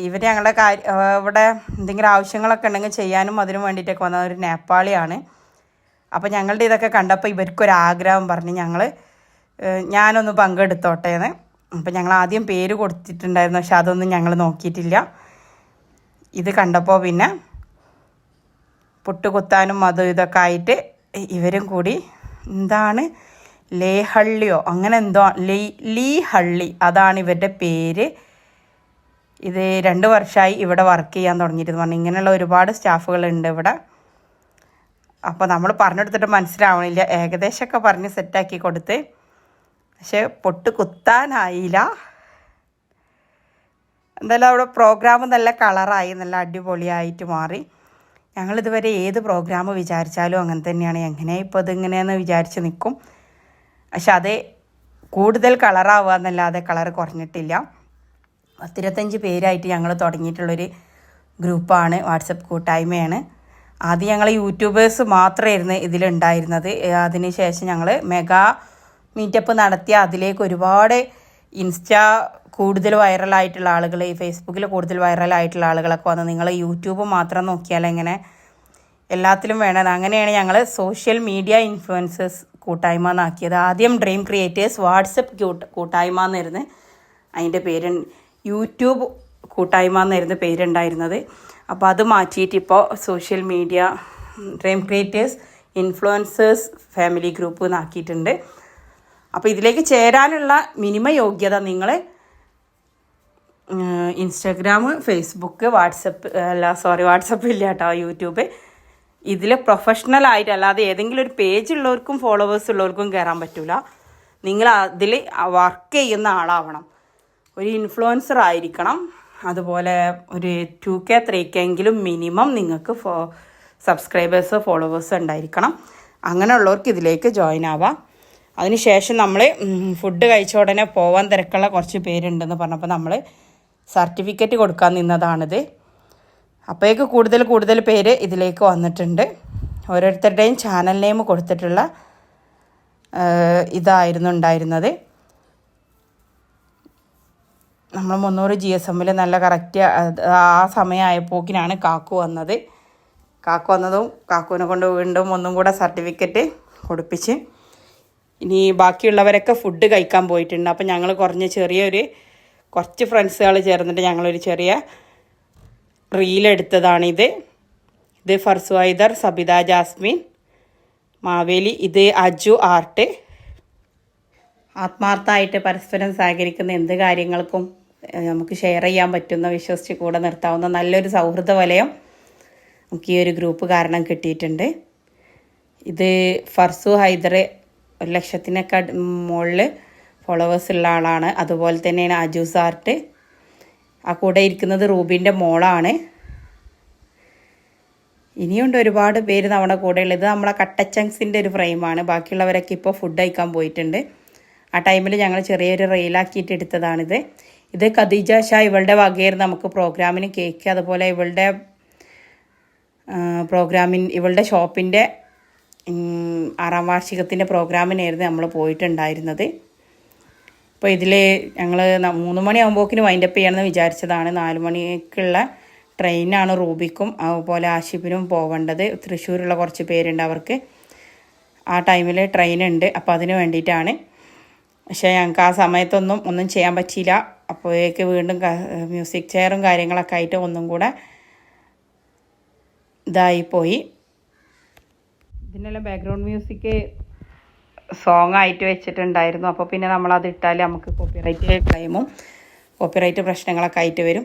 ഇവർ ഞങ്ങളുടെ കാര്യ ഇവിടെ എന്തെങ്കിലും ആവശ്യങ്ങളൊക്കെ ഉണ്ടെങ്കിൽ ചെയ്യാനും അതിനു വേണ്ടിയിട്ടൊക്കെ വന്ന ഒരു നേപ്പാളിയാണ്. അപ്പോൾ ഞങ്ങളുടെ ഇതൊക്കെ കണ്ടപ്പോൾ ഇവർക്കൊരാഗ്രഹം പറഞ്ഞ് ഞങ്ങൾ ഞാനൊന്ന് പങ്കെടുത്തോട്ടെ എന്ന് അപ്പോൾ ഞങ്ങൾ ആദ്യം പേര് കൊടുത്തിട്ടുണ്ടായിരുന്നു പക്ഷെ അതൊന്നും ഞങ്ങൾ നോക്കിയിട്ടില്ല. ഇത് കണ്ടപ്പോൾ പിന്നെ പുട്ടുകുത്താനും അതും ഇതൊക്കെ ആയിട്ട് ഇവരും കൂടി എന്താണ്? ലേഹള്ളിയോ? അങ്ങനെ എന്തോ ലീ ലീ ഹള്ളി അതാണ് ഇവരുടെ പേര്. ഇത് രണ്ട് വർഷമായി ഇവിടെ വർക്ക് ചെയ്യാൻ തുടങ്ങിയിരുന്നു പറഞ്ഞു ഇങ്ങനെയുള്ള ഒരുപാട് സ്റ്റാഫുകളുണ്ട് ഇവിടെ. അപ്പോൾ നമ്മൾ പറഞ്ഞെടുത്തിട്ട് മനസ്സിലാവണില്ല. ഏകദേശമൊക്കെ പറഞ്ഞ് സെറ്റാക്കി കൊടുത്ത്. പക്ഷെ പൊട്ട് കുത്താനായില്ല. എന്തായാലും അവിടെ പ്രോഗ്രാം നല്ല കളറായി നല്ല അടിപൊളിയായിട്ട് മാറി. ഞങ്ങളിതുവരെ ഏത് പ്രോഗ്രാം വിചാരിച്ചാലും അങ്ങനെ തന്നെയാണ്. എങ്ങനെ ഇപ്പോൾ ഇതിങ്ങനെയെന്ന് വിചാരിച്ച് നിൽക്കും പക്ഷെ അത് കൂടുതൽ കളറാവുക എന്നല്ലാതെ കളർ കുറഞ്ഞിട്ടില്ല. പത്തിരുപത്തഞ്ച് പേരായിട്ട് ഞങ്ങൾ തുടങ്ങിയിട്ടുള്ളൊരു ഗ്രൂപ്പാണ് വാട്സപ്പ് കൂട്ടായ്മയാണ്. ആദ്യം ഞങ്ങൾ യൂട്യൂബേഴ്സ് മാത്രമായിരുന്നു ഇതിലുണ്ടായിരുന്നത്. അതിന് ശേഷം ഞങ്ങൾ മെഗാ മീറ്റപ്പ് നടത്തി അതിലേക്ക് ഒരുപാട് ഇൻസ്റ്റാ കൂടുതൽ വൈറലായിട്ടുള്ള ആളുകൾ ഈ ഫേസ്ബുക്കിൽ കൂടുതൽ വൈറലായിട്ടുള്ള ആളുകളൊക്കെ വന്ന് നിങ്ങൾ യൂട്യൂബ് മാത്രം നോക്കിയാൽ എങ്ങനെ എല്ലാത്തിലും വേണം അങ്ങനെയാണ് ഞങ്ങൾ സോഷ്യൽ മീഡിയ ഇൻഫ്ലുവൻസേഴ്സ് കൂട്ടായ്മ എന്നാക്കിയത്. ആദ്യം ഡ്രീം ക്രിയേറ്റേഴ്സ് വാട്സപ്പ് കൂട്ട കൂട്ടായ്മ എന്നായിരുന്നു. അതിന്റെ പേര് യൂട്യൂബ് കൂട്ടായ്മ എന്നായിരുന്നു പേരുണ്ടായിരുന്നത്. അപ്പോൾ അത് മാറ്റിയിട്ട് ഇപ്പോൾ social media dream creators influencers family group എന്നാക്കിയിട്ടുണ്ട് അപ്പോൾ ഇതിലേക്ക് ചേരാനുള്ള മിനിമ യോഗ്യത നിങ്ങൾ ഇൻസ്റ്റാഗ്രാം ഫേസ്ബുക്ക് വാട്സപ്പ് അല്ല സോറി വാട്സപ്പ് ഇല്ല കേട്ടോ യൂട്യൂബ് ഇതിൽ പ്രൊഫഷണൽ ആയിട്ട് അല്ലാതെ ഏതെങ്കിലും ഒരു പേജ് ഉള്ളവർക്കും ഫോളോവേഴ്സ് ഉള്ളവർക്കും കയറാൻ പറ്റില്ല നിങ്ങൾ അതിൽ വർക്ക് ചെയ്യുന്ന ആളാവണം. ഒരു ഇൻഫ്ലുവൻസർ ആയിരിക്കണം. അതുപോലെ ഒരു ടു കെ ത്രീ കെ എങ്കിലും മിനിമം നിങ്ങൾക്ക് ഫോ സബ്സ്ക്രൈബേഴ്സ് ഫോളോവേഴ്സ് ഉണ്ടായിരിക്കണം. അങ്ങനെയുള്ളവർക്ക് ഇതിലേക്ക് ജോയിൻ ആവാം. അതിനുശേഷം നമ്മൾ ഫുഡ് കഴിച്ച ഉടനെ പോവാൻ തിരക്കുള്ള കുറച്ച് പേരുണ്ടെന്ന് പറഞ്ഞപ്പോൾ നമ്മൾ സർട്ടിഫിക്കറ്റ് കൊടുക്കാൻ നിന്നതാണിത്. അപ്പോഴേക്ക് കൂടുതൽ കൂടുതൽ പേര് ഇതിലേക്ക് വന്നിട്ടുണ്ട്. ഓരോരുത്തരുടെയും ചാനൽ നെയിം കൊടുത്തിട്ടുള്ള ഇതായിരുന്നു ഉണ്ടായിരുന്നത്. നമ്മൾ മുന്നൂറ് ജി എസ് എമ്മിൽ നല്ല കറക്റ്റ് ആ സമയമായപ്പോക്കിനാണ് കാക്കു വന്നത്. കാക്കു വന്നതും കാക്കുവിനെ കൊണ്ട് വീണ്ടും ഒന്നും കൂടെ സർട്ടിഫിക്കറ്റ് കൊടുപ്പിച്ച് ഇനി ബാക്കിയുള്ളവരൊക്കെ ഫുഡ് കഴിക്കാൻ പോയിട്ടുണ്ട്. അപ്പോൾ ഞങ്ങൾ കുറഞ്ഞ ചെറിയൊരു കുറച്ച് ഫ്രണ്ട്സുകൾ ചേർന്നിട്ട് ഞങ്ങളൊരു ചെറിയ റീലെടുത്തതാണിത് ഇത്. ഫർസു സബിത ജാസ്മിൻ മാവേലി ഇത് അജു ആർട്ട്. ആത്മാർത്ഥമായിട്ട് പരസ്പരം സഹകരിക്കുന്ന എന്ത് കാര്യങ്ങൾക്കും നമുക്ക് ഷെയർ ചെയ്യാൻ പറ്റുന്ന വിശ്വസിച്ച് കൂടെ നിർത്താവുന്ന നല്ലൊരു സൗഹൃദ വലയം നമുക്ക് ഈ ഒരു ഗ്രൂപ്പ് കാരണം കിട്ടിയിട്ടുണ്ട്. ഇത് ഫർസു ഹൈദർ ഒരു ലക്ഷത്തിനൊക്കെ മുകളിൽ ഫോളോവേഴ്സ് ഉള്ള ആളാണ്. അതുപോലെ തന്നെയാണ് അജു സാർട്ട്. ആ കൂടെ ഇരിക്കുന്നത് റൂബിന്റെ മോളാണ്. ഇനിയുണ്ട് ഒരുപാട് പേര് നമ്മുടെ കൂടെ ഉള്ളത് നമ്മളെ കട്ടച്ചങ്സിന്റെ ഒരു ഫ്രെയിമാണ്. ബാക്കിയുള്ളവരൊക്കെ ഇപ്പോൾ ഫുഡ് കഴിക്കാൻ പോയിട്ടുണ്ട്. ആ ടൈമിൽ ഞങ്ങൾ ചെറിയൊരു റെയിലാക്കിയിട്ട് എടുത്തതാണിത്. ഇത് ഖദീജ ഷാ ഇവളുടെ വകയായിരുന്നു. നമുക്ക് പ്രോഗ്രാമിന് കേക്ക് അതുപോലെ ഇവളുടെ പ്രോഗ്രാമിൻ ഇവളുടെ ഷോപ്പിന്റെ ആറാം വാർഷികത്തിന്റെ പ്രോഗ്രാമിനായിരുന്നു നമ്മൾ പോയിട്ടുണ്ടായിരുന്നത്. അപ്പോൾ ഇതിൽ ഞങ്ങൾ മൂന്ന് മണിയാകുമ്പോക്കിന് വൈൻഡപ്പ് ചെയ്യണമെന്ന് വിചാരിച്ചതാണ്. നാല് മണിക്കുള്ള ട്രെയിനാണ് റൂബിക്കും അതുപോലെ ആഷിഫിനും പോവേണ്ടത് തൃശ്ശൂരുള്ള കുറച്ച് പേരുണ്ട് അവർക്ക്. ആ ടൈമിൽ ട്രെയിനുണ്ട് അപ്പോൾ അതിന് വേണ്ടിയിട്ടാണ് പക്ഷേ ഞങ്ങൾക്ക് ആ സമയത്തൊന്നും ഒന്നും ചെയ്യാൻ പറ്റിയില്ല. അപ്പോഴേക്ക് വീണ്ടും മ്യൂസിക് ചെയറും കാര്യങ്ങളൊക്കെ ആയിട്ട് ഒന്നും കൂടെ ഇതായിപ്പോയി ഇതിനെല്ലാം ബാക്ക്ഗ്രൗണ്ട് മ്യൂസിക് സോങ് ആയിട്ട് വെച്ചിട്ടുണ്ടായിരുന്നു. അപ്പോൾ പിന്നെ നമ്മൾ അത് ഇട്ടാൽ നമുക്ക് കോപ്പിറൈറ്റ് ക്ലെയിമും കോപ്പിറൈറ്റ് പ്രശ്നങ്ങളൊക്കെ ആയിട്ട് വരും.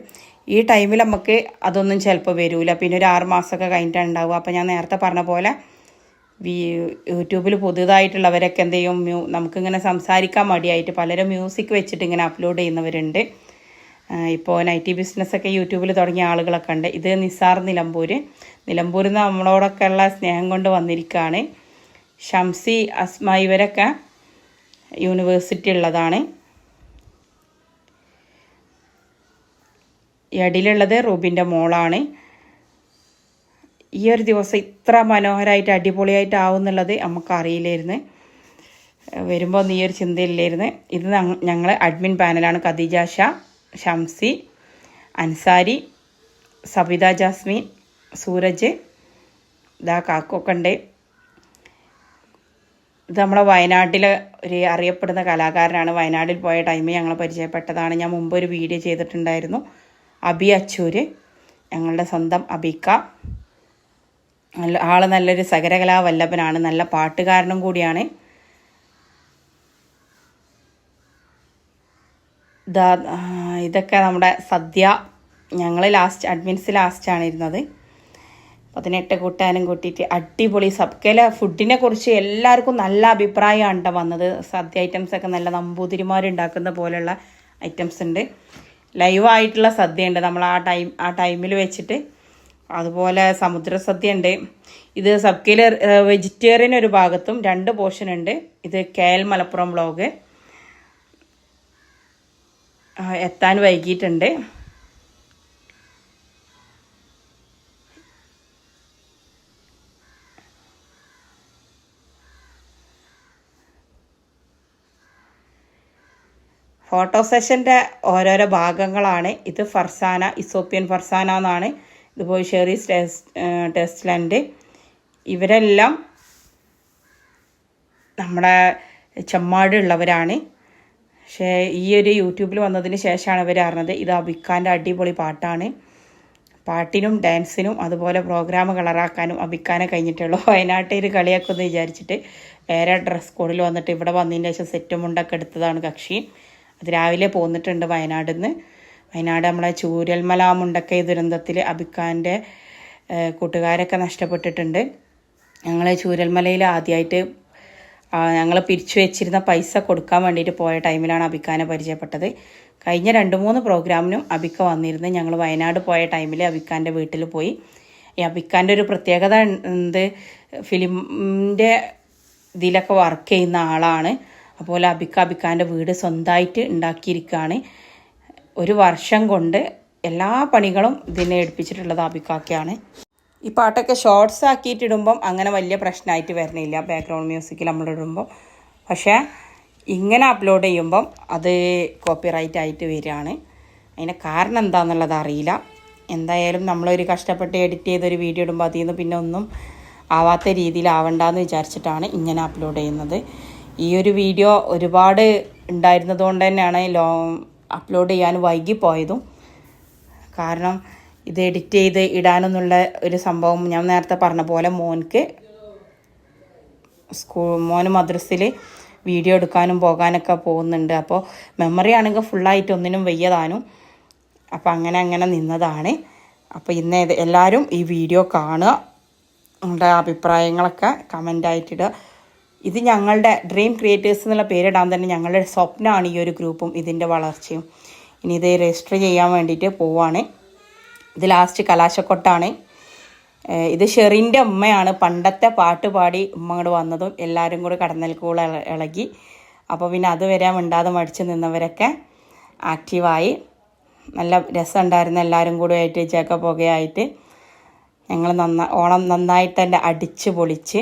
ഈ ടൈമിൽ നമുക്ക് അതൊന്നും ചിലപ്പോൾ വരില്ല പിന്നെ ഒരു ആറ് മാസമൊക്കെ കഴിഞ്ഞിട്ടാണ് ഉണ്ടാവുക. അപ്പോൾ ഞാൻ നേരത്തെ പറഞ്ഞ പോലെ യൂട്യൂബിൽ പുതുതായിട്ടുള്ളവരൊക്കെ എന്ത് ചെയ്യും? മ്യൂ നമുക്കിങ്ങനെ സംസാരിക്കാൻ മടിയായിട്ട് പലരും മ്യൂസിക് വെച്ചിട്ട് ഇങ്ങനെ അപ്ലോഡ് ചെയ്യുന്നവരുണ്ട്. ഇപ്പോൾ നൈറ്റി ബിസിനസ്സൊക്കെ യൂട്യൂബിൽ തുടങ്ങിയ ആളുകളൊക്കെ ഉണ്ട്. ഇത് നിസാർ നിലമ്പൂർ നിലമ്പൂരിൽ നിന്ന് നമ്മളോടൊക്കെ ഉള്ള സ്നേഹം കൊണ്ട് വന്നിരിക്കുകയാണ് ഷംസി അസ്മ ഇവരൊക്കെ യൂണിവേഴ്സിറ്റി ഉള്ളതാണ്. എടിലുള്ളത് റൂബിന്റെ മോളാണ്. ഈ ഒരു ദിവസം ഇത്ര മനോഹരമായിട്ട് അടിപൊളിയായിട്ട് ആവും എന്നുള്ളത് നമുക്കറിയില്ലായിരുന്നു. വരുമ്പോൾ ഈ ഒരു ചിന്തയില്ലായിരുന്നു. ഇത് ഞങ്ങൾ അഡ്മിൻ പാനലാണ് ഖദീജ ഷാ ഷംസി അൻസാരി സബിത ജാസ്മിൻ സൂരജ് ഇതാ കാക്കൊക്കെ ഉണ്ട്. ഇത് നമ്മളെ വയനാട്ടിലെ ഒരു അറിയപ്പെടുന്ന കലാകാരനാണ്. വയനാട്ടിൽ പോയ ടൈമിൽ ഞങ്ങൾ പരിചയപ്പെട്ടതാണ്. ഞാൻ മുമ്പ് ഒരു വീഡിയോ ചെയ്തിട്ടുണ്ടായിരുന്നു. അബി അച്ചൂര്. ഞങ്ങളുടെ സ്വന്തം അബിക്ക. നല്ല ആൾ നല്ലൊരു സകരകലാ വല്ലഭനാണ് നല്ല പാട്ടുകാരനും കൂടിയാണ്. ദാ ഇതൊക്കെ നമ്മുടെ സദ്യ. ഞങ്ങൾ ലാസ്റ്റ് അഡ്മിൻസ് ലാസ്റ്റാണ് ഇരുന്നത്. പതിനെട്ട് കൂട്ടാനും കൂട്ടിയിട്ട് അടിപൊളി സബ്കേല ഫുഡിനെ കുറിച്ച് എല്ലാവർക്കും നല്ല അഭിപ്രായമാണ് കേട്ടോ വന്നത്. സദ്യ ഐറ്റംസ് ഒക്കെ നല്ല നമ്പൂതിരിമാരുണ്ടാക്കുന്ന പോലെയുള്ള ഐറ്റംസ് ഉണ്ട്. ലൈവായിട്ടുള്ള സദ്യ ഉണ്ട്. നമ്മൾ ആ ടൈം ആ ടൈമിൽ വെച്ചിട്ട് അതുപോലെ സമുദ്ര സദ്യ ഉണ്ട് ഇത് സബ്കയിൽ വെജിറ്റേറിയൻ ഒരു ഭാഗത്തും രണ്ട് പോർഷൻ ഉണ്ട്. ഇത് കെ എൽ മലപ്പുറം ബ്ലോഗ് എത്താൻ വൈകിയിട്ടുണ്ട്. ഫോട്ടോ സെഷന്റെ ഓരോരോ ഭാഗങ്ങളാണ്. ഇത് ഫർസാന ഇസോപ്യൻ ഫർസാന എന്നാണ്. ഇതുപോലെ ഷെറീസ് ടെസ്റ്റ് ടെസ്റ്റ് ലാൻഡ് ഇവരെല്ലാം നമ്മുടെ ചെമ്മാട് ഉള്ളവരാണ് പക്ഷേ ഈ ഒരു യൂട്യൂബിൽ വന്നതിന് ശേഷമാണ് ഇവർ അറിഞ്ഞത് ഇത് അബിക്കാന്റെ അടിപൊളി പാട്ടാണ്. പാട്ടിനും ഡാൻസിനും അതുപോലെ പ്രോഗ്രാം കളറാക്കാനും അബിക്കാനെ കഴിഞ്ഞിട്ടുള്ളൂ. [laughs] വയനാട്ടിൽ കളിയാക്കുമെന്ന് വിചാരിച്ചിട്ട് വേറെ ഡ്രസ് കോഡിൽ വന്നിട്ട് ഇവിടെ വന്നതിന് ശേഷം സെറ്റും മുണ്ടൊക്കെ എടുത്തതാണ് കക്ഷി. അത് രാവിലെ പോന്നിട്ടുണ്ട് വയനാട്ടിൽ നിന്ന് വയനാട് നമ്മളെ ചൂരൽമല മുണ്ടക്കൈ ദുരന്തത്തിൽ അബിക്കാന്റെ കൂട്ടുകാരൊക്കെ നഷ്ടപ്പെട്ടിട്ടുണ്ട്. ഞങ്ങൾ ചൂരൽമലയിൽ ആദ്യമായിട്ട് ഞങ്ങൾ പിരിച്ചു വെച്ചിരുന്ന പൈസ കൊടുക്കാൻ വേണ്ടിയിട്ട് പോയ ടൈമിലാണ് അബിക്കാനെ പരിചയപ്പെട്ടത്. കഴിഞ്ഞ രണ്ട് മൂന്ന് പ്രോഗ്രാമിനും അബിക്ക വന്നിരുന്നു. ഞങ്ങൾ വയനാട് പോയ ടൈമിൽ അബിക്കാന്റെ വീട്ടിൽ പോയി. ഈ അബിക്കാന്റെ ഒരു പ്രത്യേകത എന്ത്? ഫിലിമിന്റെ ഇതിലൊക്കെ വർക്ക് ചെയ്യുന്ന ആളാണ്. അതുപോലെ അബിക്ക അബിക്കാന്റെ വീട് സ്വന്തമായിട്ട് ഉണ്ടാക്കിയിരിക്കുകയാണ് ഒരു വർഷം കൊണ്ട് എല്ലാ പണികളും ഇതിനെ എടുപ്പിച്ചിട്ടുള്ളത് അബിക്കാക്കയാണ് ഈ പാട്ടൊക്കെ ഷോർട്ട്സ് ആക്കിയിട്ടിടുമ്പം അങ്ങനെ വലിയ പ്രശ്നമായിട്ട് വരണില്ല ബാക്ക്ഗ്രൗണ്ട് മ്യൂസിക്കിൽ നമ്മളിടുമ്പം പക്ഷേ ഇങ്ങനെ അപ്ലോഡ് ചെയ്യുമ്പം അത് കോപ്പിറൈറ്റ് ആയിട്ട് വരികയാണ്. അതിന് കാരണം എന്താണെന്നുള്ളത് അറിയില്ല. എന്തായാലും നമ്മളൊരു കഷ്ടപ്പെട്ട് എഡിറ്റ് ചെയ്തൊരു വീഡിയോ ഇടുമ്പോൾ അതിൽ നിന്ന് പിന്നെ ഒന്നും ആവാത്ത രീതിയിലാവണ്ടെന്ന് വിചാരിച്ചിട്ടാണ് ഇങ്ങനെ അപ്ലോഡ് ചെയ്യുന്നത്. ഈ ഒരു വീഡിയോ ഒരുപാട് ഉണ്ടായിരുന്നതുകൊണ്ട് തന്നെയാണ് ലോ അപ്ലോഡ് ചെയ്യാൻ വൈകിപ്പോയതും. കാരണം ഇത് എഡിറ്റ് ചെയ്ത് ഇടാനെന്നുള്ള ഒരു സംഭവം ഞാൻ നേരത്തെ പറഞ്ഞ പോലെ മോൻക്ക് സ്കൂൾ മോന് മദ്രസിൽ വീഡിയോ എടുക്കാനും പോകാനൊക്കെ പോകുന്നുണ്ട്. അപ്പോൾ മെമ്മറി ആണെങ്കിൽ ഫുള്ളായിട്ട് ഒന്നിനും വയ്യതാനും. അപ്പോൾ അങ്ങനെ അങ്ങനെ നിന്നതാണ്. അപ്പോൾ ഇന്ന് എല്ലാവരും ഈ വീഡിയോ കാണുക. നിങ്ങളുടെ അഭിപ്രായങ്ങളൊക്കെ കമന്റായിട്ടിടുക ഇത് ഞങ്ങളുടെ ഡ്രീം ക്രിയേറ്റേഴ്സ് എന്നുള്ള പേരിടാൻ തന്നെ ഞങ്ങളുടെ സ്വപ്നമാണ് ഈ ഒരു ഗ്രൂപ്പും ഇതിന്റെ വളർച്ചയും. ഇനി ഇത് രജിസ്റ്റർ ചെയ്യാൻ വേണ്ടിയിട്ട് പോവാണ്. ഇത് ലാസ്റ്റ് കലാശക്കൊട്ടാണ്. ഇത് ഷെറിന്റെ ഉമ്മയാണ് പണ്ടത്തെ പാട്ട് പാടി ഉമ്മ അങ്ങോട്ട് വന്നതും എല്ലാവരും കൂടി കടന്നൽക്കൂടെ ഇളകി. അപ്പോൾ പിന്നെ അത് വരാൻ മിണ്ടാതെ മടിച്ച് നിന്നവരൊക്കെ ആക്റ്റീവായി നല്ല രസമുണ്ടായിരുന്നു എല്ലാവരും കൂടെ ആയിട്ട് ചേക്ക പുകയായിട്ട്. ഞങ്ങൾ നന്നാ ഓണം നന്നായിട്ട് തന്നെ അടിച്ച് പൊളിച്ച്.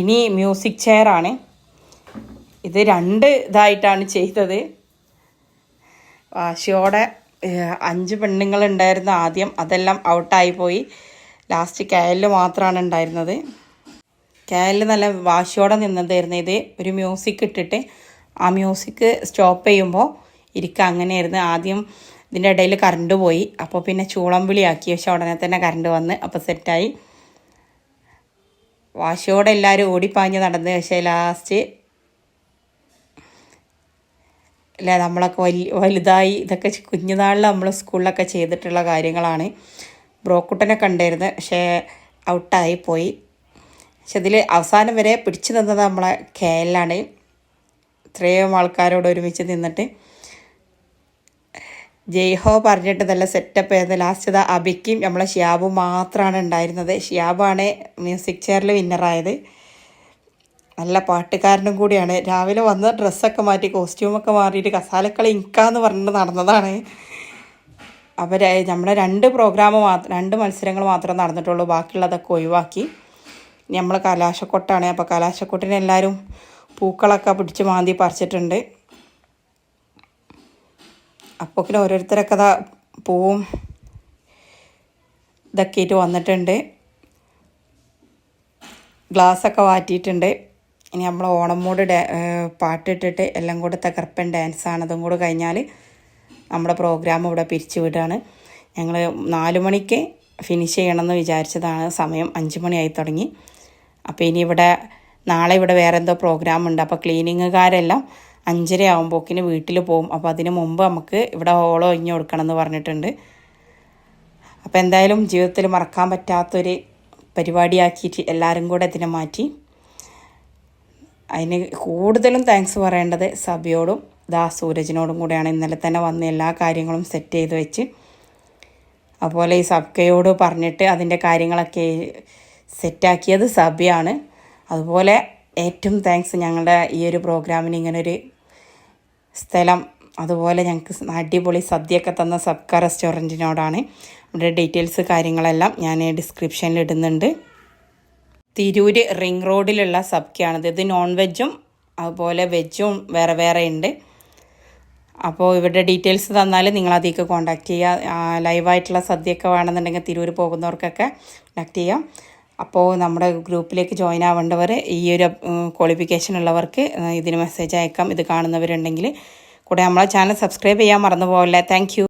ഇനി മ്യൂസിക് ചെയറാണ് ഇത് രണ്ട് ഇതായിട്ടാണ് ചെയ്തത്. വാശിയോടെ അഞ്ച് പെണ്ണുങ്ങൾ ഉണ്ടായിരുന്ന ആദ്യം. അതെല്ലാം ഔട്ടായി പോയി. ലാസ്റ്റ് കയലിൽ മാത്രമാണ് ഉണ്ടായിരുന്നത്. കയലിൽ നല്ല വാശിയോടെ നിന്നതായിരുന്നു ഇത്. ഒരു മ്യൂസിക് ഇട്ടിട്ട് ആ മ്യൂസിക് സ്റ്റോപ്പ് ചെയ്യുമ്പോൾ ഇരിക്കുക അങ്ങനെയായിരുന്നു. ആദ്യം ഇതിന്റെ ഇടയിൽ കറണ്ട് പോയി. അപ്പോൾ പിന്നെ ചൂളം വിളിയാക്കി പക്ഷെ ഉടനെ തന്നെ കറണ്ട് വന്ന്. അപ്പോൾ സെറ്റായി വാശിയോടെ എല്ലാവരും ഓടിപ്പാഞ്ഞ് നടന്ന് പക്ഷേ ലാസ്റ്റ് അല്ല നമ്മളൊക്കെ വലിയ വലുതായി ഇതൊക്കെ കുഞ്ഞുനാളിൽ നമ്മൾ സ്കൂളിലൊക്കെ ചെയ്തിട്ടുള്ള കാര്യങ്ങളാണ്. ബ്രോക്കുട്ടനൊക്കെ ഉണ്ടായിരുന്നു പക്ഷേ ഔട്ടായി പോയി. പക്ഷെ ഇതിൽ അവസാനം വരെ പിടിച്ചു നിന്നത് നമ്മളെ കേരളാണ് ഇത്രയും ആൾക്കാരോട് ഒരുമിച്ച് നിന്നിട്ട് ജയ്ഹോ പറഞ്ഞിട്ട് നല്ല സെറ്റപ്പ് ആയിരുന്നു. ലാസ്റ്റ് ഇതാ അബിക്കും നമ്മളെ ഷിയാബും മാത്രമാണ് ഉണ്ടായിരുന്നത്. ഷിയാബാണ് മ്യൂസിക് ചെയറിൽ വിന്നറായത് നല്ല പാട്ടുകാരനും കൂടിയാണ്. രാവിലെ വന്ന ഡ്രസ്സൊക്കെ മാറ്റി കോസ്റ്റ്യൂമൊക്കെ മാറിയിട്ട് കസാലക്കളി ഇൻകാന്ന് പറഞ്ഞിട്ട് നടന്നതാണ്. അവർ നമ്മുടെ രണ്ട് പ്രോഗ്രാം മാത്രം രണ്ട് മത്സരങ്ങൾ മാത്രമേ നടന്നിട്ടുള്ളൂ. ബാക്കിയുള്ളതൊക്കെ ഒഴിവാക്കി. നമ്മൾ കലാശക്കൊട്ടാണ്. അപ്പോൾ കലാശക്കൊട്ടിന് എല്ലാവരും പൂക്കളൊക്കെ പിടിച്ച് മാന്തി പറിച്ചിട്ടുണ്ട്. അപ്പോക്കിന് ഓരോരുത്തരൊക്കെ അതാ പൂവും. ഇതൊക്കെ ആയിട്ട് വന്നിട്ടുണ്ട്. ഗ്ലാസ്സൊക്കെ വാറ്റിയിട്ടുണ്ട്. ഇനി നമ്മൾ ഓണം മൂട് ഡാ പാട്ടിട്ടിട്ട് എല്ലാം കൂടെ തകർപ്പൻ ഡാൻസാണ്. അതും കൂടെ കഴിഞ്ഞാൽ നമ്മുടെ പ്രോഗ്രാം ഇവിടെ പിരിച്ചു വിടുകയാണ് ഞങ്ങൾ നാല് മണിക്ക് ഫിനിഷ് ചെയ്യണമെന്ന് വിചാരിച്ചതാണ്. സമയം അഞ്ച് മണിയായി തുടങ്ങി. അപ്പോൾ ഇനി ഇവിടെ നാളെ ഇവിടെ വേറെ എന്തോ പ്രോഗ്രാം ഉണ്ട് അപ്പോൾ ക്ലീനിങ്ങുകാരെല്ലാം അഞ്ചര ആകുമ്പോക്കിന് വീട്ടിൽ പോകും അപ്പോൾ അതിന് മുമ്പ് നമുക്ക് ഇവിടെ ഓളം ഒഴിഞ്ഞു കൊടുക്കണം എന്ന് പറഞ്ഞിട്ടുണ്ട്. അപ്പോൾ എന്തായാലും ജീവിതത്തിൽ മറക്കാൻ പറ്റാത്തൊരു പരിപാടിയാക്കിയിട്ട് എല്ലാവരും കൂടെ ഇതിനെ മാറ്റി. അതിന് കൂടുതലും താങ്ക്സ് പറയേണ്ടത് സബിയോടും ദാ സൂരജിനോടും കൂടെയാണ്. ഇന്നലെ തന്നെ വന്ന് എല്ലാ കാര്യങ്ങളും സെറ്റ് ചെയ്ത് വെച്ച്. അതുപോലെ ഈ സബ്കയോട് പറഞ്ഞിട്ട് അതിന്റെ കാര്യങ്ങളൊക്കെ സെറ്റാക്കിയത് സബിയാണ്. അതുപോലെ ഏറ്റവും താങ്ക്സ് ഞങ്ങളുടെ ഈ ഒരു പ്രോഗ്രാമിന് ഇങ്ങനൊരു സ്ഥലം അതുപോലെ ഞങ്ങൾക്ക് അടിപൊളി സദ്യയൊക്കെ തന്ന സബ്ക റെസ്റ്റോറന്റിനോടാണ്. നമ്മുടെ ഡീറ്റെയിൽസ് കാര്യങ്ങളെല്ലാം ഞാൻ ഡിസ്ക്രിപ്ഷനിൽ ഇടുന്നുണ്ട്. തിരൂര് റിംഗ് റോഡിലുള്ള സബ്ക്കയാണിത് ഇത് നോൺ വെജും അതുപോലെ വെജും വേറെ വേറെ ഉണ്ട്. അപ്പോൾ ഇവരുടെ ഡീറ്റെയിൽസ് തന്നാൽ നിങ്ങൾ അതിലേക്ക് കോൺടാക്ട് ചെയ്യുക. ലൈവായിട്ടുള്ള സദ്യയൊക്കെ വേണമെന്നുണ്ടെങ്കിൽ തിരൂർ പോകുന്നവർക്കൊക്കെ കോൺടാക്ട് ചെയ്യാം. അപ്പോൾ നമ്മുടെ ഗ്രൂപ്പിലേക്ക് ജോയിൻ ആവേണ്ടവർ ഈ ഒരു ക്വാളിഫിക്കേഷൻ ഉള്ളവർക്ക് ഇതിന് മെസ്സേജ് അയക്കാം. ഇത് കാണുന്നവരുണ്ടെങ്കിൽ കൂടെ നമ്മളെ ചാനൽ സബ്സ്ക്രൈബ് ചെയ്യാൻ മറന്നു പോകല്ലേ താങ്ക്